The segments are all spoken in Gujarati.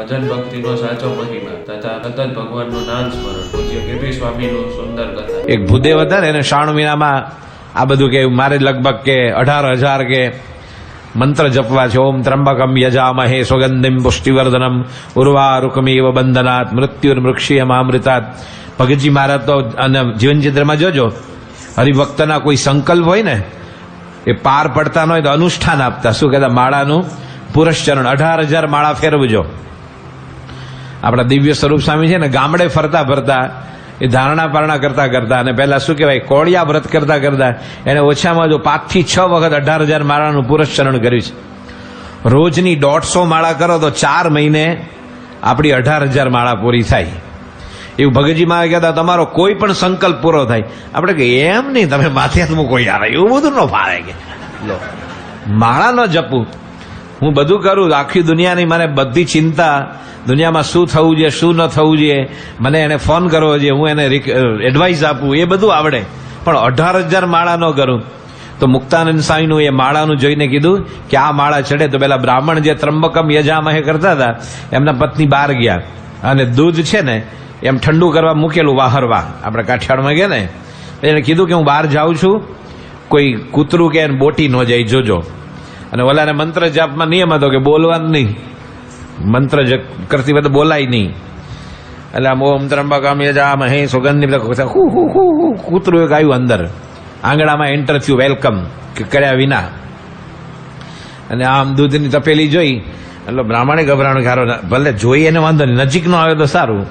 ભજન ભક્તિનો સાચો મહિમા તથા સતત ભગવાનનું નામ સ્મરણ પૂજ્ય કેપી સ્વામીનું સુંદર કથા. એક ભૂદેવ હતા એને શ્રાવણ મહિનામાં આ બધું કે મારે લગભગ કે અઢાર હજાર કે મંત્ર જપવા છે. ઓમ ત્રંબકમ યજામહે સુગંધિમ પુષ્ટિવર્ધનમ, ઉર્વારુકમીવ બંધનાત, મૃત્યુર્મૃક્ષીયમ અમૃતાત ભગતજી મહારાજ તો અને જીવન ચિત્રમાં જોજો, હરિભક્તના કોઈ સંકલ્પ હોય ને, એ પાર પડતા ન હોય તો અનુષ્ઠાન આપતા. શું કહેતા? માળાનું પુરસ્ચરણ. અઢાર હજાર માળા ફેરવજો. આપણા દિવ્ય સ્વરૂપ સ્વામી છે ને, ગામડે ફરતા ફરતા, એ ધારણા પારણા કરતા કરતા, અને પહેલા શું કહેવાય, કોળિયા વ્રત કરતા કરતા, એને ઓછામાં જો પાંચથી છ વખત અઢાર હજાર માળાનું પુરસ્ચરણ કર્યું છે. રોજની દોઢસો માળા કરો તો ચાર મહિને આપણી અઢાર હજાર માળા પૂરી થાય. એવું ભગતજીમાં કહેતા, તમારો કોઈ પણ સંકલ્પ પૂરો થાય. આપણે કે એમ નહીં, તમે માથે મૂકો યાર, એવું બધું ન ફાળે કે. માળા ન જપું હું બધું કરું, આખી દુનિયાની મને બધી ચિંતા, દુનિયામાં શું થવું જોઈએ, શું ન થવું જોઈએ, મને એને ફોન કરવો જોઈએ, હું એને એડવાઇસ આપું, એ બધું આવડે. પણ અઢાર હજાર માળા ન કરું. તો મુક્તાનંદ સ્વામીનું એ માળાનું જોઈને કીધું કે આ માળા ચડે. તો પેલા બ્રાહ્મણ જે ત્રંબકમ યજામહે કરતા હતા, એમના પત્ની બહાર ગયા. અને દૂધ છે ને, એમ ઠંડુ કરવા મૂકેલું વાહરવા. આપણે કાઠિયાવાડમાં ગયા ને એને કીધું કે હું બહાર જાઉં છું. કોઈ કૂતરું કે બોટી ન જાય, જોજો. અને ઓલાને મંત્ર જાપમાં નિયમ હતો કે બોલવાનું નહીં. મંત્ર જ કરતી વખતે બોલાય નહીં. એટલે આમ ઓમ ત્રંબકમ યજામ હે સુગંધી બધા હુ હુ હુ કૂતરું એક આવ્યું અંદર. આંગણામાં એન્ટર થયું, વેલકમ કર્યા વિના. અને આમ દૂધની તપેલી જોઈ. એટલે બ્રાહ્મણે ગભરાણું ખારો ભલે જોઈ એને વાંધો નહીં, નજીક નો આવે તો સારું.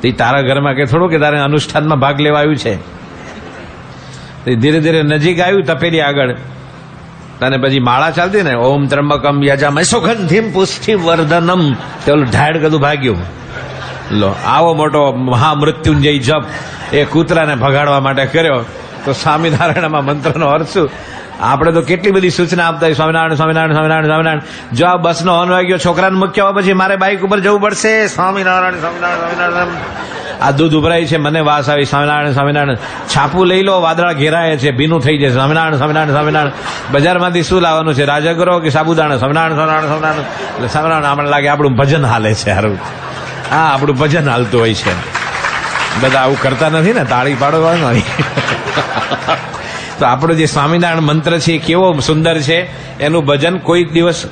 તે તારા ઘરમાં કે થોડું કે તારે અનુષ્ઠાનમાં ભાગ લેવા આવ્યું છે? ધીરે ધીરે નજીક આવ્યું તપેલી આગળ. તને પછી માળા ચાલતી ને, ઓમ ત્રંબકમ યજામ સુગંધિમ પુષ્ટિ વર્ધનમ. તે ઢાળ કદું ભાગ્યું. લો, આવો મોટો મહામૃત્યુંજય જપ એ કૂતરાને ભગાડવા માટે કર્યો. તો સ્વામિનારાયણમાં મંત્રનો અર્થ શું? આપણે તો કેટલી બધી સૂચના આપતા હોય, સ્વામિનારાયણ સ્વામિનારાયણ સ્વામિનારાયણ સ્વામિનારાયણ. જો આ બસનો હોર્ન વાગ્યો છોકરાને મૂક્યા પછી મારે બાઇક ઉપર જવું પડશે. સ્વામિનારાયણ સ્વામિનારાયણ સ્વામિનારાયણ. આ દૂધ ઉભરાય છે, મને વાસ આવી, સ્વામિનારાયણ સ્વામિનારાયણ. છાપું લઈ લો, વાદળા ઘેરાય છે, ભીનું થઈ જાય સ્વામિનારાયણ સ્વામિનારાયણ સ્વામિનારાયણ. બજારમાંથી શું લાવવાનું છે? રાજગરો કે સાબુદાણા? સ્વામિનારાયણ સ્વામિનારાયણ સ્વામિનારાયણ. સ્વામિનારાયણ આપણે લાગે આપણું ભજન હાલે છે સારું હા, આપણું ભજન હાલતું હોય છે. બધા આવું કરતા નથી ને, તાળી પાડવાનું તો આપણો જે સ્વામિનારાયણ મંત્ર છે, એ કેવો સુંદર છે? એનું ભજન કોઈ દિવસ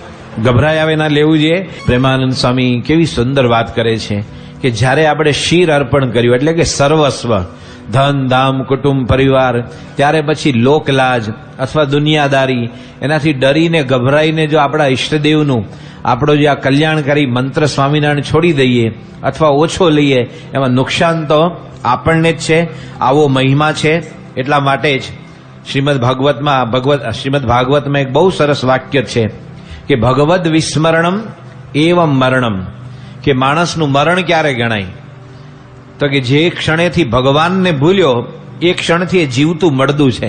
ગભરાય આવે ના લેવું જોઈએ. પ્રેમાનંદ સ્વામી કેવી સુંદર વાત કરે છે. કે જ્યારે આપણે શીર અર્પણ કર્યું, એટલે કે સર્વસ્વ, ધન ધામ કુટુંબ, પરિવાર, ત્યારે પછી લોકલાજ અથવા દુનિયાદારી, એનાથી ડરીને, ગભરાઈને જો આપણા ઈષ્ટદેવનું, આપણો જે આ કલ્યાણકારી મંત્ર સ્વામિનારાયણ છોડી દઈએ અથવા ઓછો લઈએ, એમાં નુકસાન તો આપણને જ છે, આવો મહિમા છે, એટલા માટે જ શ્રીમદ ભાગવતમાં, ભગવત, શ્રીમદ ભાગવતમાં એક બહુ સરસ વાક્ય છે કે ભગવદ વિસ્મરણમ એવમ મરણમ. કે માણસનું મરણ ક્યારે ગણાય? તો કે જે ક્ષણેથી ભગવાનને ભૂલ્યો, એ ક્ષણથી એ જીવતું મળદું છે.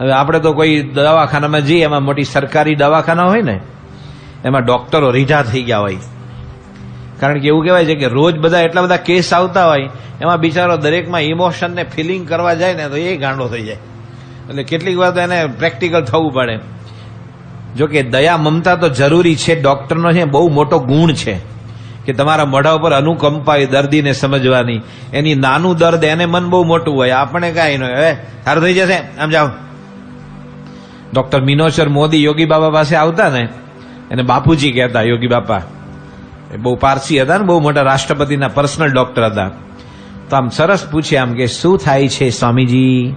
હવે આપણે તો કોઈ દવાખાનામાં જઈએ, એમાં મોટી સરકારી દવાખાના હોય ને, એમાં ડોક્ટરો રીઢા થઈ ગયા હોય. કારણ કે એવું કહેવાય છે કે રોજ બધા એટલા બધા કેસ આવતા હોય, એમાં બિચારો દરેકમાં ઇમોશનને ફિલિંગ કરવા જાય ને તો એ ગાંડો થઈ જાય. એટલે કેટલીક વાર તો એને પ્રેક્ટિકલ થવું પડે. જો કે દયા મમતા તો જરૂરી છે, ડોક્ટરનો છે, બહુ મોટો ગુણ છે. કે તમારા મોઢા ઉપર અનુકંપા એ દર્દીને સમજવાની. એની નાનું દર્દ એને મન બહુ મોટું હોય, આપણે કાંઈ ન હોય. હવે, સારું થઈ જશે? આમ જાઓ. ડોક્ટર મિનોચર મોદી યોગી બાબા પાસે આવતા ને, એને બાપુજી કહેતા, યોગી બાપા, એ બહુ પારસી હતા ને, બહુ મોટા રાષ્ટ્રપતિના પર્સનલ ડોક્ટર હતા. તો આમ સરસ પૂછે આમ કે, શું થાય છે સ્વામીજી?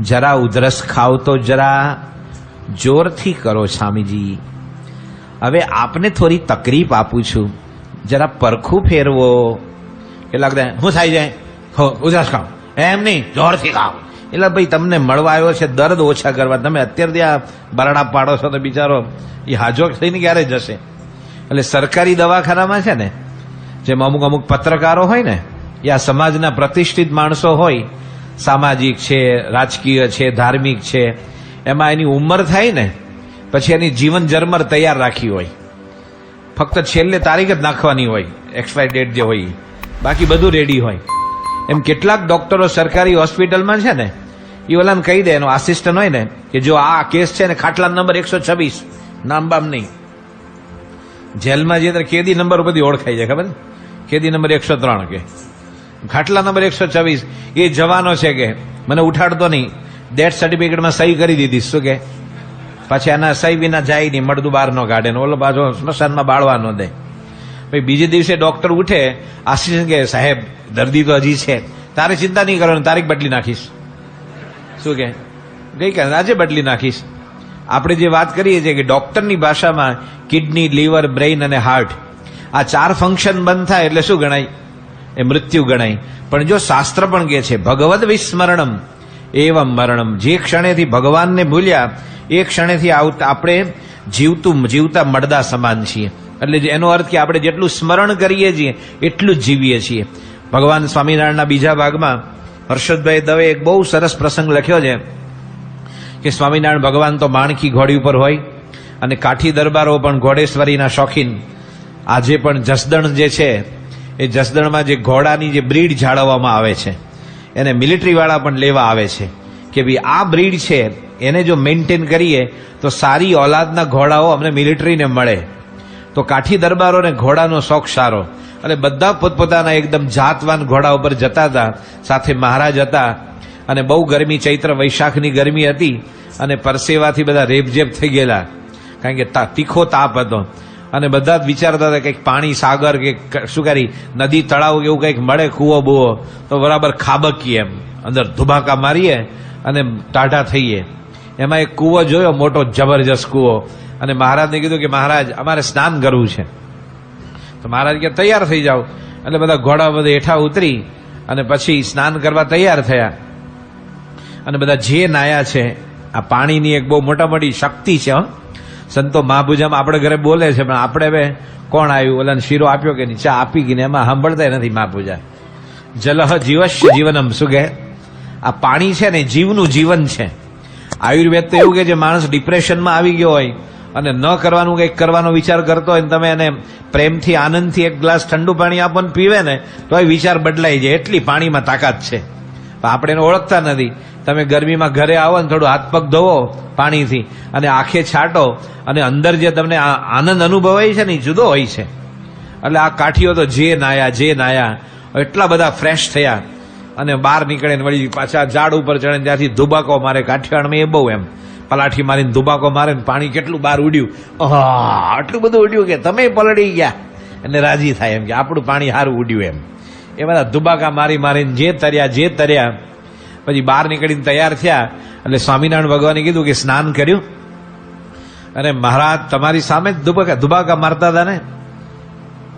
જરા ઉધરસ ખાવ તો જરા જોરથી કરો, સ્વામીજી. હવે આપને થોડી તકલીફ આપું છું. જરા પરખું ફેરવો. કેટલાક શું થાય જાય? હો, ઉધરસ ખાઓ એમ નહીં, જોરથી ખાઓ એટલે ભાઈ, તમને મળવા આવ્યો છે, દર્દ ઓછા કરવા. તમે અત્યારથી આ બરાડા પાડો છો તો બિચારો એ હાજો થઈને ક્યારે જશે? એટલે સરકારી દવાખાનામાં છે ને, જેમ અમુક અમુક પત્રકારો હોય ને યા સમાજના પ્રતિષ્ઠિત માણસો હોય, સામાજિક છે, રાજકીય છે, ધાર્મિક છે, એમાં એની ઉંમર થાય ને, પછી એની જીવન જરમર તૈયાર રાખી હોય. ફક્ત છેલ્લે તારીખ જ નાખવાની હોય એક્સપાયર ડેટ જે હોય. બાકી બધું રેડી હોય. એમ કેટલાક ડોક્ટરો સરકારી હોસ્પિટલમાં છે ને એ ઓલાને કહી દે, એનો આસિસ્ટન્ટ હોય ને, કે જો આ કેસ છે ને ખાટલા નંબર એકસો છવ્વીસ, નામ બામ નહીં. જેલમાં જઈએ ત્યારે કેદી નંબર બધી ઓળખાઈ જાય, ખબર કેદી નંબર એકસો ત્રણ કે. ખાટલા નંબર એકસો છવ્વીસ, એ જવાનો છે કે, મને ઉઠાડતો નહીં. ડેથ સર્ટિફિકેટમાં સહી કરી દીધી, શું કે? પછી આના સહી વિના જાય નહીં, મળદું બહાર ન કાઢે ઓલો બાજુ સ્મશાનમાં બાળવા ન દે. પછી બીજે દિવસે ડોક્ટર ઉઠે, આશીષ કે, સાહેબ, દર્દી તો હજી છે. તારે ચિંતા નહીં કરવાની, તારીખ બદલી નાખીશ. શું કે? ગઈકાલે આજે બદલી નાખીશ. આપણે જે વાત કરીએ છીએ કે ડોક્ટરની ભાષામાં કિડની, લીવર, બ્રેઇન અને હાર્ટ, આ ચાર ફંક્શન બંધ થાય એટલે શું ગણાય? એ મૃત્યુ ગણાય. પણ જો શાસ્ત્ર પણ કહે છે, ભગવદ વિસ્મરણમ, એવમ મરણમ. જે ક્ષણેથી ભગવાનને ભૂલ્યા એ ક્ષણેથી આવતા આપણે જીવતું, જીવતા મળદા સમાન છીએ. એટલે એનો અર્થ કે આપણે જેટલું સ્મરણ કરીએ છીએ, એટલું જ જીવીએ છીએ. ભગવાન સ્વામિનારાયણના બીજા ભાગમાં હર્ષદભાઈ દવે એક બહુ સરસ પ્રસંગ લખ્યો છે કે સ્વામિનારાયણ ભગવાન તો માણકી ઘોડી ઉપર હોય અને કાઠી દરબારો પણ ઘોડેશ્વરીના શોખીન. આજે પણ જસદણ જે છે, એ જસદણમાં જે ઘોડાની જે બ્રીડ જાળવવામાં આવે છે. એને મિલિટરીવાળા પણ લેવા આવે છે કે ભાઈ આ બ્રીડ છે એને જો મેન્ટેન કરીએ, તો સારી ઓલાદના ઘોડાઓ અમને મિલિટરીને મળે. તો કાઠી દરબારોને ઘોડાનો શોખ સારો. અને બધા પોતપોતાના એકદમ જાતવાન ઘોડા ઉપર જતા હતા, સાથે મહારાજ હતા, અને બહુ ગરમી, ચૈત્ર વૈશાખની ગરમી હતી, અને પરસેવાથી બધા રેપઝેપ થઈ ગયેલા. કારણ કે તીખો તાપ હતો. અને બધા જ વિચારતા હતા કંઈક પાણી, સાગર કે શું કરી, નદી, તળાવ એવું કંઈક મળે કૂવો, બુવો, તો બરાબર ખાબકીએ એમ. અંદર ધુબાકા મારીએ અને ટાઢા થઈએ. એમાં એક કૂવો જોયો, મોટો જબરજસ્ત કૂવો. અને મહારાજને કીધું કે, મહારાજ, અમારે સ્નાન કરવું છે. તો મહારાજ કે, તૈયાર થઈ જાઓ. એટલે બધા ઘોડા બધા હેઠા ઉતરી અને પછી સ્નાન કરવા તૈયાર થયા. અને બધા જે નાયા છે, આ પાણીની એક બહુ મોટા મોટી શક્તિ છે સંતો મહાભુજામાં આપણે ઘરે બોલે છે, પણ આપણે હવે કોણ આવ્યું? ઓલાને શીરો આપ્યો કે નહીં, ચા આપી ગઈને એમાં સાંભળતા નથી મહાપૂજા. જલહ જીવસ્ય જીવનમ, શું કહે? આ પાણી છે ને, જીવનું જીવન છે. આયુર્વેદ તો એવું કે જે માણસ ડિપ્રેશનમાં આવી ગયો હોય અને ન કરવાનું કંઈક કરવાનો વિચાર કરતો હોય તમે એને પ્રેમથી, આનંદથી એક ગ્લાસ ઠંડુ પાણી આપો ને પીવે ને, તો એ વિચાર બદલાઈ જાય. એટલી પાણીમાં તાકાત છે. આપણે એને ઓળખતા નથી. તમે ગરમીમાં ઘરે આવો ને થોડું હાથ પગ ધોવો પાણીથી અને આંખે છાંટો અને અંદર જે તમને આનંદ અનુભવાય છે ને એ જુદો હોય છે. એટલે આ કાઠીઓ તો જે નાયા જે નાયા. એટલા બધા ફ્રેશ થયા. અને બહાર નીકળે ને વળી પાછા ઝાડ ઉપર ચડે ને ત્યાંથી ધુબાકો મારે કાઠિયાવાડમાં એ બહુ એમ. પલાઠી મારીને ધુબાકો મારે ને પાણી કેટલું બહાર ઉડ્યું. હા આટલું બધું ઉડ્યું કે તમે પલળી ગયા. અને રાજી થાય એમ કે આપણું પાણી સારું ઉડ્યું એમ. એ બધા ધુબાકા મારી મારીને જે તર્યા જે તર્યા, પછી બહાર નીકળીને તૈયાર થયા. એટલે સ્વામિનારાયણ ભગવાને કીધું કે સ્નાન કર્યું. અને મહારાજ, તમારી સામે જ ધુબાકા ધુબાકા મારતા હતા ને?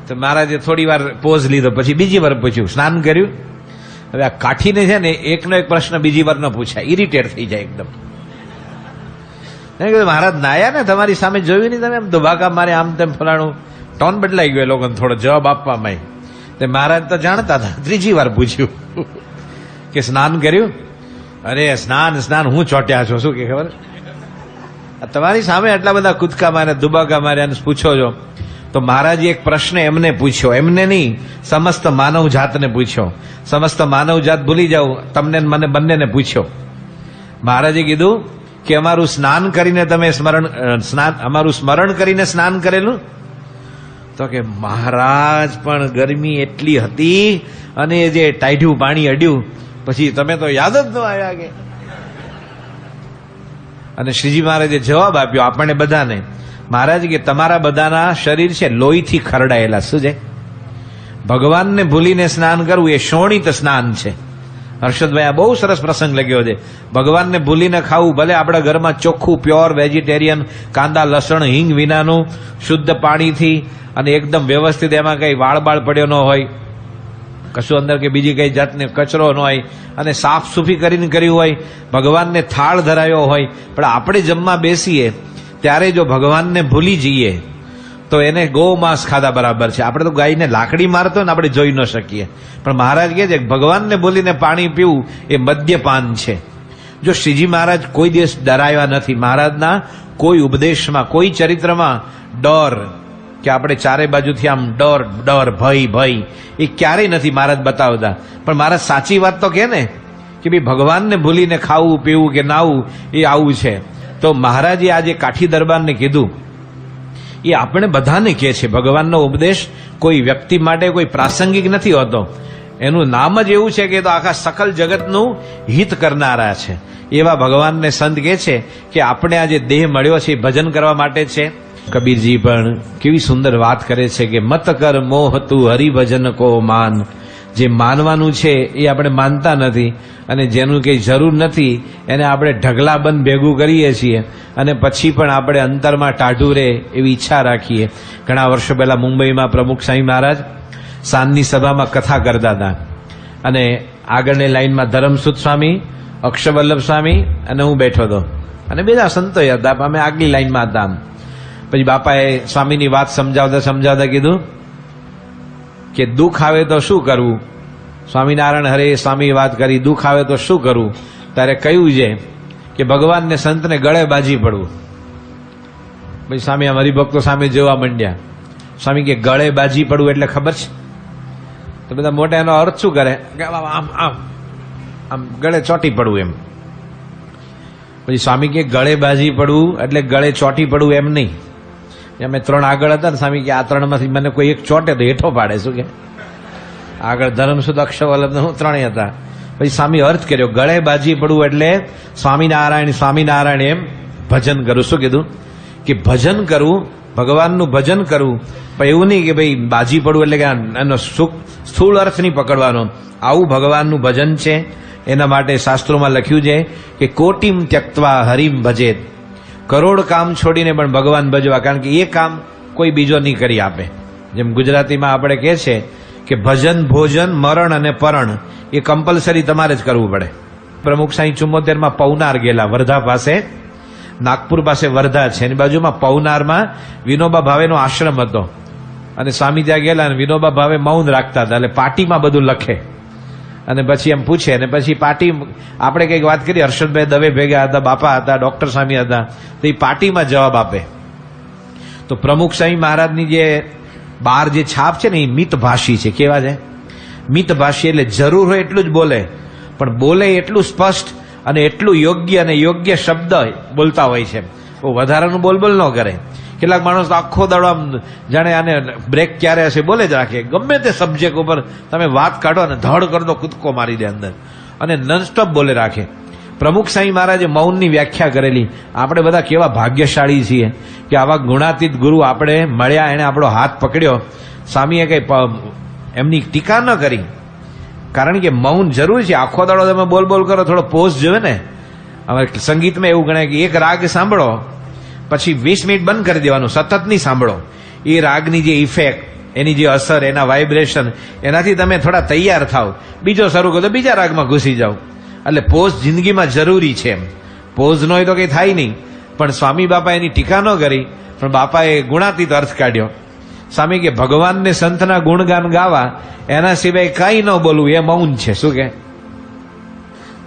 તો મહારાજે થોડી વાર પોઝ લીધો, પછી બીજી વાર પૂછ્યું, સ્નાન કર્યું? હવે આ કાઠીને છે ને, એકનો એક પ્રશ્ન બીજી વાર ન પૂછાય. ઇરિટેટ થઈ જાય એકદમ. મહારાજ, નાયા ને? તમારી સામે જોયું નહીં તમે? એમ ધુબાકા મારે આમ તેમ ફલાણું ટોન બદલાઈ ગયો એ લોકોને થોડો જવાબ આપવામાં તે મહારાજ તો જાણતા હતા. ત્રીજી વાર પૂછ્યું કે સ્નાન કર્યું? અરે, સ્નાન સ્નાન, હું ચોટ્યા છું. શું કે ખબર? તમારી સામે આટલા બધા કૂદકા મારે દુબાકા મારે પૂછો છો. તો મહારાજે એક પ્રશ્ન એમને પૂછ્યો. એમને નહીં, સમસ્ત માનવ જાતને પૂછ્યો. સમસ્ત માનવ જાત ભૂલી જાઓ. તમને મને બંનેને પૂછ્યો. મહારાજે કીધું કે અમારું સ્નાન કરીને તમે સ્મરણ સ્નાન, અમારું સ્મરણ કરીને સ્નાન કરેલું? તો કે મહારાજ પણ ગરમી એટલી હતી અને જે ટાઢ્યું પાણી અડ્યું, પછી તમે તો યાદ જ ન આવ્યા કે. અને શ્રીજી મહારાજે જવાબ આપ્યો, આપણને બધાને મહારાજ કે તમારા બધાના શરીર છે, લોહીથી ખરડાયેલા, શું છે? ભગવાનને ભૂલીને સ્નાન કરવું એ શોણિત સ્નાન છે. હર્ષદભાઈ, આ બહુ સરસ પ્રસંગ લગ્યો છે. ભગવાનને ભૂલીને ખાવું, ભલે આપણા ઘરમાં ચોખ્ખું, પ્યોર, વેજીટેરિયન, કાંદા, લસણ, હિંગ વિનાનું, શુદ્ધ પાણીથી અને એકદમ વ્યવસ્થિત એમાં કઈ વાળ બાળ પડ્યો ન હોય, કશું અંદર કે બીજી કઈ જાતને કચરો ન હોય અને સાફ સુફી કરીને કર્યું હોય, ભગવાનને થાળ ધરાયો હોય, પણ આપણે જમવા બેસીએ ત્યારે જો ભગવાનને ભૂલી જઈએ, તો એને ગૌ માંસ ખાધા બરાબર છે. આપણે તો ગાયને લાકડી મારતો ને આપણે જોઈ ન શકીએ. પણ મહારાજ કહે છે ભગવાનને ભૂલીને પાણી પીવું એ મદ્યપાન છે. જો શ્રીજી મહારાજ કોઈ દિવસ ડરાયા નથી, મહારાજના કોઈ ઉપદેશમાં, કોઈ ચરિત્રમાં ડર કે આપણે ચારે બાજુથી આમ ડર ડર, ભય ભય, એ ક્યારેય નથી મહારાજ બતાવતા. પણ મહારાજ સાચી વાત તો કે ને, કે ભાઈ ભગવાનને ભૂલીને ખાવું, પીવું કે નાવું એ આવું છે. તો મહારાજે આજે કાઠી દરબારને કીધું, એ આપણે બધાને કહે છે, ભગવાનનો ઉપદેશ કોઈ વ્યક્તિ માટે કોઈ પ્રાસંગિક નથી હોતો. એનું નામ જ એવું છે કે તો આખા સકલ જગતનું હિત કરનારા છે. એવા ભગવાનને સંત કહે છે કે આપણે આજે દેહ મળ્યો છે, ભજન કરવા માટે છે. કબીરજી પણ કેવી સુંદર વાત કરે છે કે, મત કર મોહ તું હરિભજન કો માન. જે માનવાનું છે એ આપણે માનતા નથી અને જેનું કંઈ જરૂર નથી એને આપણે ઢગલાબંધ ભેગું કરીએ છીએ અને પછી પણ આપણે અંતરમાં ટાઢું રહે એવી ઈચ્છા રાખીએ. ઘણા વર્ષો પહેલાં મુંબઈમાં પ્રમુખ સાંઈ મહારાજ સાંજની સભામાં કથા કરતા હતા. અને આગળની લાઈનમાં ધરમસુદ સ્વામી, અક્ષવલ્લભ સ્વામી અને હું બેઠો હતો. અને બીજા સંતો હતા અમે આગલી લાઈનમાં હતા પછી બાપાએ સ્વામીની વાત સમજાવતા સમજાવતા કીધું કે દુઃખ આવે તો શું કરવું? સ્વામિનારાયણ હરે, સ્વામી વાત કરી, દુઃખ આવે તો શું કરવું? ત્યારે કહ્યું છે કે ભગવાનને સંતને ગળે બાજી પડવું. પછી સ્વામી આમ હરિભક્તો સામે જોવા માંડ્યા. સ્વામી કે ગળે બાજી પડવું એટલે ખબર છે? તો બધા મોટા એનો અર્થ શું કરે? આમ આમ આમ ગળે ચોટી પડવું એમ. પછી સ્વામી કે ગળે બાજી પડવું એટલે ગળે ચોટી પડવું એમ નહીં. અમે ત્રણ આગળ હતા ને સ્વામી કે આ ત્રણમાંથી મને કોઈ એક ચોટે તો હેઠો પાડે, શું કે? આગળ ધર્મસુદ અક્ષવલ્લભ હું ત્રણેય હતા. પછી સ્વામી અર્થ કર્યો, ગળે બાજી પડવું એટલે સ્વામિનારાયણ સ્વામિનારાયણ એમ ભજન કરું. શું કીધું? કે ભજન કરવું ભગવાનનું ભજન કરવું પણ એવું નહીં કે ભાઈ બાજી પડવું એટલે કે એનો સુખ, સ્થૂળ અર્થ નહીં પકડવાનો. આવું ભગવાનનું ભજન છે. એના માટે શાસ્ત્રોમાં લખ્યું છે કે કોટિમ ત્યક્તવા હરિમ ભજેત. કરોડ કામ છોડીને પણ ભગવાન ભજવા, કારણ કે એ કામ કોઈ બીજો નહીં કરી આપે. જેમ ગુજરાતીમાં આપણે કહે છે કે ભજન, ભોજન, મરણ અને પરણ, એ કમ્પલસરી તમારે જ કરવું પડે. પ્રમુખ સાંઈ ચુમ્મોતેરમાં પૌનાર ગયેલા વર્ધા પાસે, નાગપુર પાસે વર્ધા છે, એની બાજુમાં પૌનારમાં વિનોબા ભાવેનો આશ્રમ હતો. અને સ્વામી ત્યાં ગયેલા અને વિનોબા ભાવે મૌન રાખતા હતા, એટલે પાટીમાં બધું લખે. અને પછી એમ પૂછે અને પછી પાર્ટી આપણે કંઈક વાત કરી, હર્ષદભાઈ દવે ભેગા હતા, બાપા હતા, ડોક્ટર સ્વામી હતા, તો એ પાર્ટીમાં જવાબ આપે. તો પ્રમુખ સ્વામી મહારાજની જે બાર જે છાપ છે ને, એ મિતભાષી છે. કેવા છે? મિતભાષી એટલે જરૂર હોય એટલું જ બોલે, પણ બોલે એટલું સ્પષ્ટ અને એટલું યોગ્ય અને યોગ્ય શબ્દ બોલતા હોય છે. વધારાનું બોલબોલ ન કરે. કેટલાક માણસ તો આખો દાડો આમ જાણે આને બ્રેક ક્યારે હશે બોલે જ રાખે. ગમે તે સબ્જેક્ટ ઉપર તમે વાત કાઢો અને ધડ કરતો કૂદકો મારી દે અંદર. અને નોનસ્ટોપ બોલે રાખે. પ્રમુખ સાંઈ મહારાજે મૌનની વ્યાખ્યા કરેલી. આપણે બધા કેવા ભાગ્યશાળી છીએ કે આવા ગુણાતીત ગુરુ આપણે મળ્યા, એણે આપણો હાથ પકડ્યો. સ્વામીએ કઈ એમની ટીકા ન કરી. કારણ કે મૌન જરૂરી છે. આખો દાડો તમે બોલ બોલ કરો, થોડો પોઝ જોવે ને. હવે સંગીતમાં એવું ગણાય કે એક રાગ સાંભળો પછી વીસ મિનિટ બંધ કરી દેવાનું, સતત નહીં સાંભળો. એ રાગની જે ઇફેક્ટ એની જે અસર, એના વાઇબ્રેશન એનાથી તમે થોડા તૈયાર થાવ બીજો શરૂ કરો તો બીજા રાગમાં ઘૂસી જાઓ. એટલે પોઝ જિંદગીમાં જરૂરી છે એમ. પોઝ ન હોય તો કંઈ થાય નહીં. પણ સ્વામી બાપા એની ટીકા ન કરી, પણ બાપાએ ગુણાતીત અર્થ કાઢ્યો. સ્વામી કે, ભગવાનને સંતના ગુણગાન ગાવા, એના સિવાય કાંઈ ન બોલવું, એ મૌન છે. શું કે?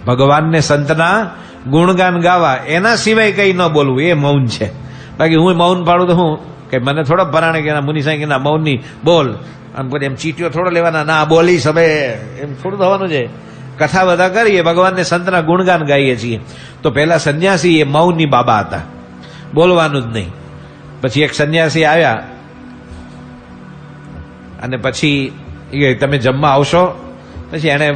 ભગવાનને સંતના ગુણગાન ગાવા, એના સિવાય કંઈ ન બોલવું, એ મૌન છે. બાકી હું મૌન પાડું તો હું, કે મને થોડો પરાણે કે મુનિ સાંઈ ના મૌનની બોલ, આમ પછી એમ ચીટીઓ થોડો લેવાના, ના બોલીશ હવે એમ થોડું થવાનું છે. કથા બધા કરીએ, ભગવાનને સંતના ગુણગાન ગાઈએ છીએ. તો પહેલા સંન્યાસી એ મૌનની બાબા હતા. બોલવાનું જ નહીં. પછી એક સંન્યાસી આવ્યા. અને પછી એ તમે જમવા આવશો? પછી એણે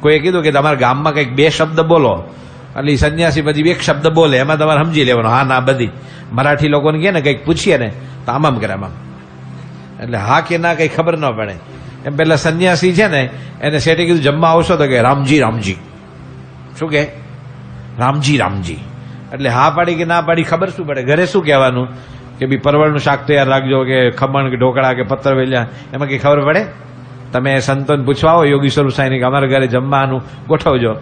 કોઈએ કીધું કે, તમારા ગામમાં કંઈક બે શબ્દ બોલો. એટલે સંન્યાસી પછી એક શબ્દ બોલે, એમાં તમારે સમજી લેવાનું, હા, ના, બધી. મરાઠી લોકોને કહે ને કંઈક પૂછીએ ને, તો આમ આમ કરે આમ આમ. એટલે હા કે ના કંઈ ખબર ન પડે. એમ પેલા સંન્યાસી છે ને, એને શેઠે કીધું, જમવા આવશો તો કે, રામજી રામજી. શું કે? રામજી રામજી. એટલે હા પાડી કે ના પાડી ખબર શું પડે? ઘરે શું કહેવાનું? કે ભાઈ પરવળનું શાક તૈયાર રાખજો કે ખમણ કે ઢોકળા કે પત્તર વેલ્યા, એમાં કઈ ખબર પડે? તમે સંતોને પૂછવા આવો, યોગી સ્વરૂપ સાંઈ કે અમારા ઘરે જમવાનું ગોઠવજો.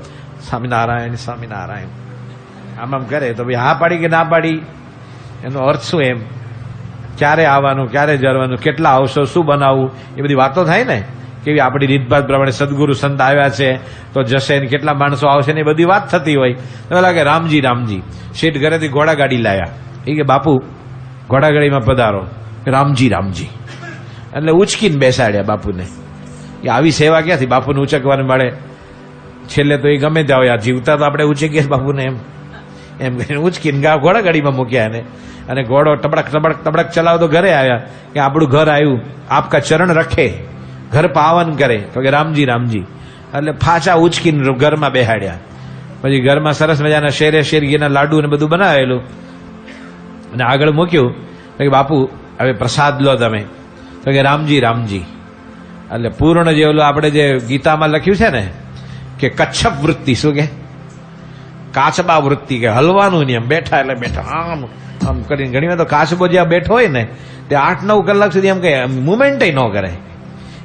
સ્વામિનારાયણ સ્વામિનારાયણ. આમ આમ કરે તો ભાઈ હા પાડી કે ના પાડી? એનો અર્થ શું એમ? ક્યારે આવવાનું, ક્યારે જરવાનું, કેટલા આવશો, શું બનાવવું? એ બધી વાતો થાય ને? કેવી આપણી રીતભાત પ્રમાણે સદગુરુ સંત આવ્યા છે, તો જશે ને કેટલા માણસો આવશે ને એ બધી વાત થતી હોય. તો લાગે રામજી રામજી. શેઠ ઘરેથી ઘોડાગાડી લાયા. એ કે બાપુ ઘોડાગાડીમાં પધારો. રામજી રામજી. એટલે ઉચકીને બેસાડ્યા બાપુને. કે આવી સેવા ક્યાંથી બાપુને ઉચકવાને મળે? છેલ્લે તો એ ગમે ત્યાં હોય. આ જીવતા તો આપણે ઉચકીએ જ બાપુને એમ. એમ કરીને ઉચકીને ગા ઘોડા ગાડીમાં મૂક્યા એને. અને ઘોડો ટબડક ટબડક ટબડક ચલાવતો ઘરે આવ્યા કે આપણું ઘર આવ્યું. આપકા ચરણ રખે. ઘર પાવન કરે. તો કે રામજી રામજી. એટલે ફાચા ઉચકીને ઘરમાં બેહાડ્યા. પછી ઘરમાં સરસ મજાના શેરે શેરગીના લાડુ ને બધું બનાવેલું. અને આગળ મૂક્યું. કે બાપુ, હવે પ્રસાદ લો તમે. તો કે રામજી રામજી. એટલે પૂર્ણ જે ઓલું આપણે જે ગીતામાં લખ્યું છે ને કે કચ્છપ વૃત્તિ શું કે? કાચબા વૃત્તિ કે, હલવાનું નહીં એમ બેઠા એટલે બેઠા, આમ આમ કરીને ઘણી વાર તો કાચબો જ્યાં બેઠો હોય ને, તે આઠ નવ કલાક સુધી એમ કઈ મુમેન્ટ ન કરે.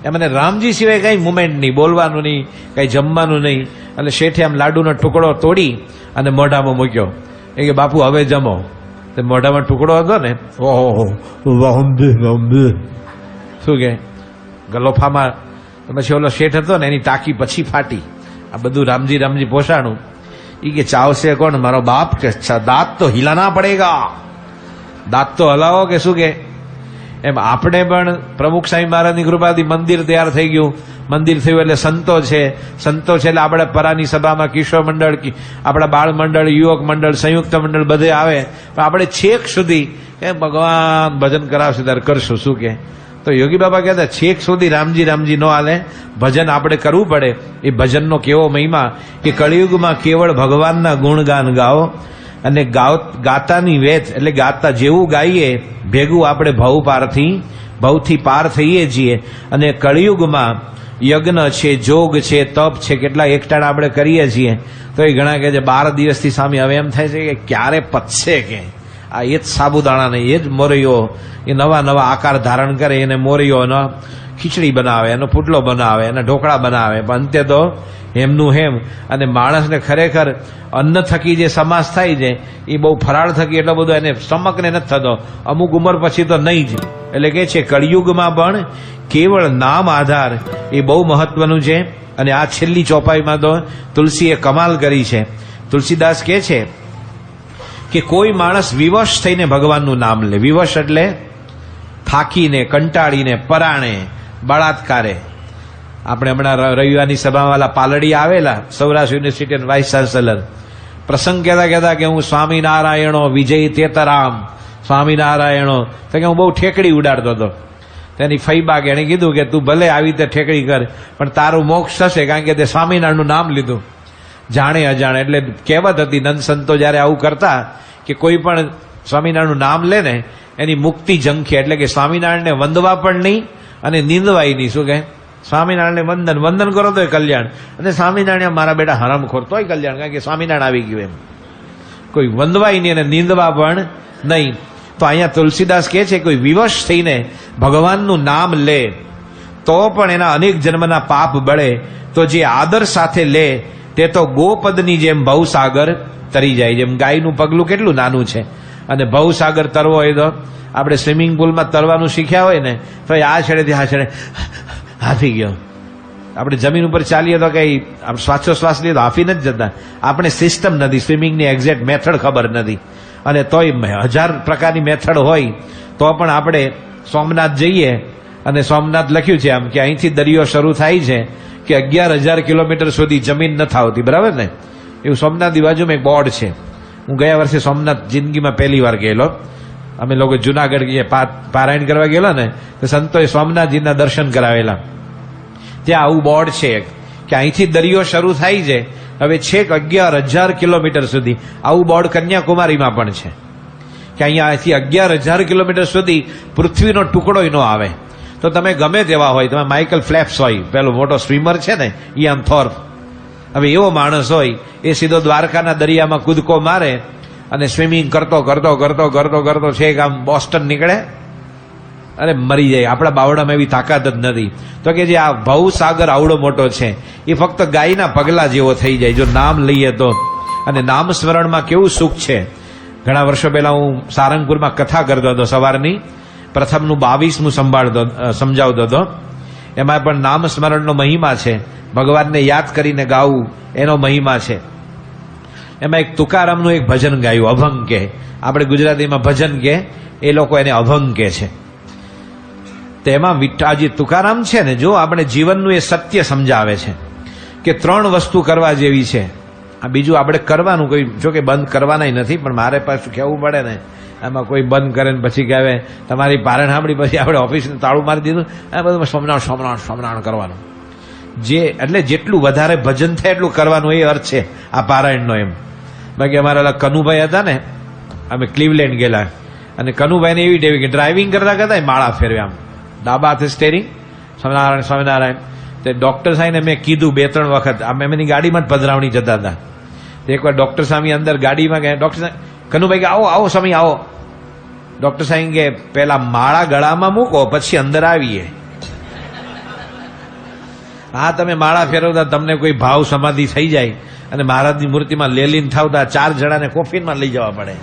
એમ મને રામજી સિવાય કઈ મુમેન્ટ નહીં, બોલવાનું નહીં, કઈ જમવાનું નહીં. એટલે શેઠે આમ લાડુનો ટુકડો તોડી અને મોઢામાં મૂક્યો. એ કે, બાપુ, હવે જમો. તે મોઢામાં ટુકડો હતો ને, ઓહો શું કે? ગલોફામાં પછી ઓલો શેઠ હતો ને, એની ટાંકી પછી ફાટી. આ બધું રામજી રામજી પોષાણું. એ કે ચાવશે કોણ? મારો બાપ કે દાંત તો હિલાના પડેગા. દાંત તો હલાવો કે શું કે? એમ આપણે પણ પ્રમુખ સ્વામી મહારાજની કૃપાથી મંદિર તૈયાર થઈ ગયું. મંદિર થયું એટલે સંતો છે. સંતો છે એટલે આપણે પરાની સભામાં કિશોર મંડળ આપણા બાળ મંડળ, યુવક મંડળ, સંયુક્ત મંડળ બધે આવે. પણ આપણે છેક સુધી એ ભગવાન ભજન કરાવશે ત્યારે કરશું, શું કે? તો યોગી બાબા કહેતા, છેક સુધી રામજી રામજી નો હાલે. ભજન આપણે કરવું પડે. એ ભજનનો કેવો મહિમા. કે કળિયુગમાં કેવળ ભગવાનના ગુણગાન ગાઓ અને ગાતાની વેચ, એટલે ગાતા જેવું ગાઈએ, ભેગું આપણે ભવ પારથી ભવથી પાર થઈએ છીએ. અને કળિયુગમાં યજ્ઞ છે, જોગ છે, તપ છે, કેટલા એકટાણ આપણે કરીએ છીએ. તો એ ઘણા કહે છે, બાર દિવસથી સામે હવે એમ થાય છે કે ક્યારે પતશે કે? આ એ જ સાબુદાણા ને એ જ મોરિયો, એ નવા નવા આકાર ધારણ કરે, એને મોરિયો એનો ખીચડી બનાવે, એનો પુટલો બનાવે, એના ઢોકળા બનાવે. પણ અંતે તો હેમનું હેમ. અને માણસને ખરેખર અન્ન થકી જે સમાસ થાય છે, એ બહુ ફરાળ થકી એટલો બધો એને સ્ટમકને નથી થતો. અમુક ઉંમર પછી તો નહીં જ. એટલે કે છે, કળિયુગમાં પણ કેવળ નામ આધાર એ બહુ મહત્વનું છે. અને આ છેલ્લી ચોપાઈમાં તો તુલસીએ કમાલ કરી છે. તુલસીદાસ કહે છે કે કોઈ માણસ વિવશ થઈને ભગવાનનું નામ લે. વિવશ એટલે થાકીને, કંટાળીને, પરાણે, બળાત્કારે. આપણે હમણાં રવિવારની સભાવાળા પાલડી આવેલા, સૌરાષ્ટ્ર યુનિવર્સિટી વાઇસ ચાન્સેલર. પ્રસંગ કહેતા કહેતા કે હું સ્વામિનારાયણો વિજય તેતરામ, સ્વામિનારાયણો. તો કે હું બહુ ઠેકડી ઉડાડતો હતો. તેની ફઈબાગ એણે કીધું કે તું ભલે આવી રીતે ઠેકડી કર, પણ તારું મોક્ષ થશે કારણ કે તે સ્વામિનારાયણનું નામ લીધું. જાણે અજાણે. એટલે કહેવત હતી નંદ સંતો જ્યારે આવું કરતા કે કોઈ પણ સ્વામિનારાયણનું નામ લે ને, એની મુક્તિ ઝંખે. એટલે કે સ્વામિનારાયણને વંદવા પણ નહીં અને નિંદવાય નહીં. શું કહે? સ્વામિનારાયણને વંદન. વંદન કરો તોય કલ્યાણ. અને સ્વામિનારાયણ મારા બેટા હરામખોર તોય કલ્યાણ. કારણ કે સ્વામિનારાયણ આવી ગયું એમ. કોઈ વંદવાય નહીં અને નિંદવા પણ નહીં. તો અહીંયા તુલસીદાસ કહે છે, કોઈ વિવશ થઈને ભગવાનનું નામ લે, તો પણ એના અનેક જન્મના પાપ બળે, તો જે આદર સાથે લે તે તો ગોપદની જેમ ભવસાગર તરી જાય જેમ ગાયનું પગલું કેટલું નાનું છે. અને ભવસાગર તરવો હોય તો આપણે સ્વિમિંગ પુલમાં તરવાનું શીખ્યા હોય ને, તો આ છેડેથી આ છેડે હાફી ગયો. આપણે જમીન ઉપર ચાલીએ તો કઈ આમ શ્વાસોશ્વાસ લઈએ તો હાફી નથી જતા. આપણે સિસ્ટમ નથી, સ્વિમિંગની એક્ઝેક્ટ મેથડ ખબર નથી. અને તોય હજાર પ્રકારની મેથડ હોય, તો પણ આપણે સોમનાથ જઈએ. અને સોમનાથ લખ્યું છે આમ કે અહીંથી દરિયો શરૂ થાય છે. કે અગિયાર હજાર કિલોમીટર સુધી જમીન નથી આવતી બરાબર ને? એવું સોમનાથની બાજુમાં એક બોર્ડ છે. હું ગયા વર્ષે સોમનાથ જિંદગીમાં પહેલી વાર ગયેલો. અમે લોકો જુનાગઢ ગઈએ પારાયણ કરવા ગયેલા ને, તો સંતોએ સોમનાથજીના દર્શન કરાવેલા. ત્યાં આવું બોર્ડ છે કે અહીંથી દરિયો શરૂ થાય છે, હવે છેક અગિયાર હજાર કિલોમીટર સુધી. આવું બોર્ડ કન્યાકુમારીમાં પણ છે. કે અહીંયા અહીંથી અગિયાર હજાર કિલોમીટર સુધી પૃથ્વીનો ટુકડો ન આવે. તો તમે ગમે તેવા હોય, તમે માઇકલ ફ્લેપ્સ હોય, પેલો મોટો સ્વિમર છે ને ઇયાન થોર્પ હવે એવો માણસ હોય, એ સીધો દ્વારકાના દરિયામાં કૂદકો મારે અને સ્વિમિંગ કરતો કરતો કરતો કરતો કરતો છેક આમ બોસ્ટન નીકળે અરે મરી જાય. આપણા બાવડામાં એવી તાકાત જ નથી. તો કે જે આ ભવસાગર આવડો મોટો છે, એ ફક્ત ગાયના પગલા જેવો થઈ જાય, જો નામ લઈએ તો. અને નામ સ્મરણમાં કેવું સુખ છે. ઘણા વર્ષો પહેલા હું સારંગપુરમાં કથા કરતો હતો સવારની. પ્રથમનું બાવીસમું સંભાળ સમજાવ હતો એમાં પણ નામ સ્મરણનો મહિમા છે. ભગવાનને યાદ કરીને ગાવું એનો મહિમા છે. એમાં એક તુકારામનું એક ભજન ગાયું, અભંગ. કે આપણે ગુજરાતીમાં ભજન કે, એ લોકો એને અભંગ કે છે તેમાં વિઠ્ઠા જે તુકારામ છે ને, જો આપણે જીવનનું એ સત્ય સમજાવે છે કે ત્રણ વસ્તુ કરવા જેવી છે. આ બીજું આપણે કરવાનું કોઈ, જો કે બંધ કરવાનાય નથી, પણ મારે પાછું કહેવું પડે ને આમાં કોઈ બંધ કરે ને પછી કહેવે તમારી પારણ સાંભળી, પછી આપણે ઓફિસને તાળું મારી દીધું. આ બધું સોમનાથ સમનાણ સમનાણ કરવાનું. જે, એટલે જેટલું વધારે ભજન થાય એટલું કરવાનું, એ અર્થ છે આ પારાયણનો એમ. બાકી અમારા ઓલા કનુભાઈ હતા ને, અમે ક્લીવલેન્ડ ગયેલા. અને કનુભાઈને એવી ટેવી કે ડ્રાઇવિંગ કરતા કરતા માળા ફેરવ્યા આમ. ડાબા હાથે સ્ટેરિંગ સ્વામિનારાયણ સ્વામિનારાયણ. તે ડોક્ટર સાહેબને મેં કીધું બે, ત્રણ વખત. અમે એમની ગાડીમાં જ પધરાવણી જતા હતા. એકવાર ડોક્ટર સ્વામી અંદર ગાડીમાં ગયા. ડોક્ટર સાહેબ કનુભાઈ કે, આવો આવો સ્વામી, આવો. ડોક્ટર સાહેબ કે, પેલા માળા ગળામાં મૂકો, પછી અંદર આવીએ. હા, તમે માળા ફેરવતા તમને કોઈ ભાવ સમાધિ થઈ જાય અને મહારાજની મૂર્તિમાં લેલીન થાવતા ચાર જણાને કોફીનમાં લઈ જવા પડે.